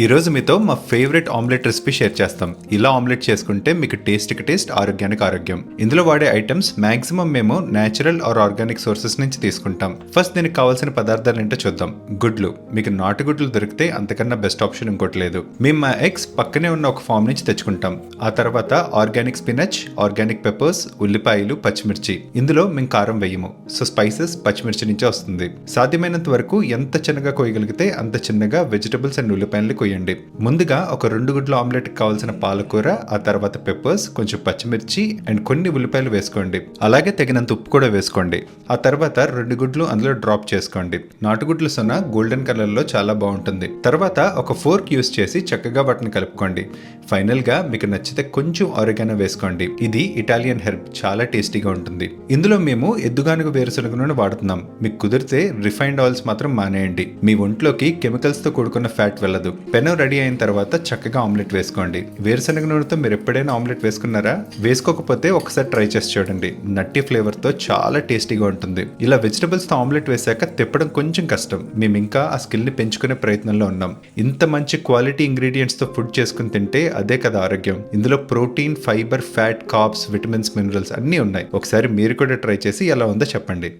ఈరోజు మీతో మా ఫేవరెట్ ఆమ్లెట్ రెసిపీ షేర్ చేస్తాం. ఇలా ఆమ్లెట్ చేసుకుంటే మీకు టేస్ట్కి టేస్ట్ ఆరోగ్యానికి ఆరోగ్యం. ఇందులో వాడే ఐటమ్స్ మాక్సిమం మేము నేచురల్ ఆర్ ఆర్గానిక్ సోర్సెస్ నుంచి తీసుకుంటాం. ఫస్ట్ దీనికి కావాల్సిన పదార్థాలు ఏంటో చూద్దాం. గుడ్లు. మీకు నాటు గుడ్లు దొరికితే అంతకన్నా బెస్ట్ ఆప్షన్ ఇంకోటి లేదు. మేము మా ఎగ్స్ పక్కనే ఉన్న ఒక ఫామ్ నుంచి తెచ్చుకుంటాం. ఆ తర్వాత ఆర్గానిక్ స్పినచ్ ఆర్గానిక్ పెప్పర్స్ ఉల్లిపాయలు పచ్చిమిర్చి. ఇందులో మేము కారం వేయము. సో స్పైసెస్ పచ్చిమిర్చి నుంచే వస్తుంది. సాధ్యమైనంత వరకు ఎంత చిన్నగా కోయగలిగితే అంత చిన్నగా వెజిటబుల్స్ అండ్ ఉల్లిపాయలు కొయ్యండి ముందుగా ఒక రెండు గుడ్ల ఆమ్లెట్ కావాల్సిన పాలకూర ఆ తర్వాత పెప్పర్స్ కొంచెం పచ్చిమిర్చి అండ్ కొన్ని ఉల్లిపాయలు వేసుకోండి. అలాగే తగినంత ఉప్పు కూడా వేసుకోండి. ఆ తర్వాత రెండు గుడ్లు అందులో డ్రాప్ చేసుకోండి. నాటుగుడ్లు సొన గోల్డెన్ కలర్లో చాలా బాగుంటుంది. తర్వాత ఒక ఫోర్క్ యూస్ చేసి చక్కగా వాటిని కలుపుకోండి. ఫైనల్గా మీకు నచ్చితే కొంచెం ఆరిగానో వేసుకోండి. ఇది ఇటాలియన్ హెర్బ్ చాలా టేస్టీగా ఉంటుంది. ఇందులో మేము ఎద్దుగానుగ వేరుశనగ నూనె వాడుతున్నాం. మీకు కుదిరితే రిఫైన్డ్ ఆయిల్స్ మాత్రం మానేయండి. మీ ఒంట్లోకి కెమికల్స్తో కూడుకున్న ఫ్యాట్ వెళ్ళదు. పెనం రెడీ అయిన తర్వాత చక్కగా ఆమ్లెట్ వేసుకోండి. వేరుశనగ నూనెతో మీరు ఎప్పుడైనా ఆమ్లెట్ వేసుకున్నారా? వేసుకోకపోతే ఒకసారి ట్రై చేసి చూడండి. నట్టి ఫ్లేవర్తో చాలా టేస్టీగా ఉంటుంది. ఇలా వెజిటబుల్స్తో ఆమ్లెట్ వేసాక తిప్పడం కొంచెం కష్టం. మేము ఇంకా ఆ స్కిల్ని పెంచుకునే ప్రయత్నంలో ఉన్నాం. ఇంత మంచి క్వాలిటీ ఇంగ్రీడియంట్స్తో ఫుడ్ చేసుకుని తింటే అదే కదా ఆరోగ్యం. ఇందులో protein fibre fat carbs vitamins minerals అన్నీ ఉన్నాయి. ఒకసారి మీరు కూడా ట్రై చేసి ఎలా ఉందో చెప్పండి.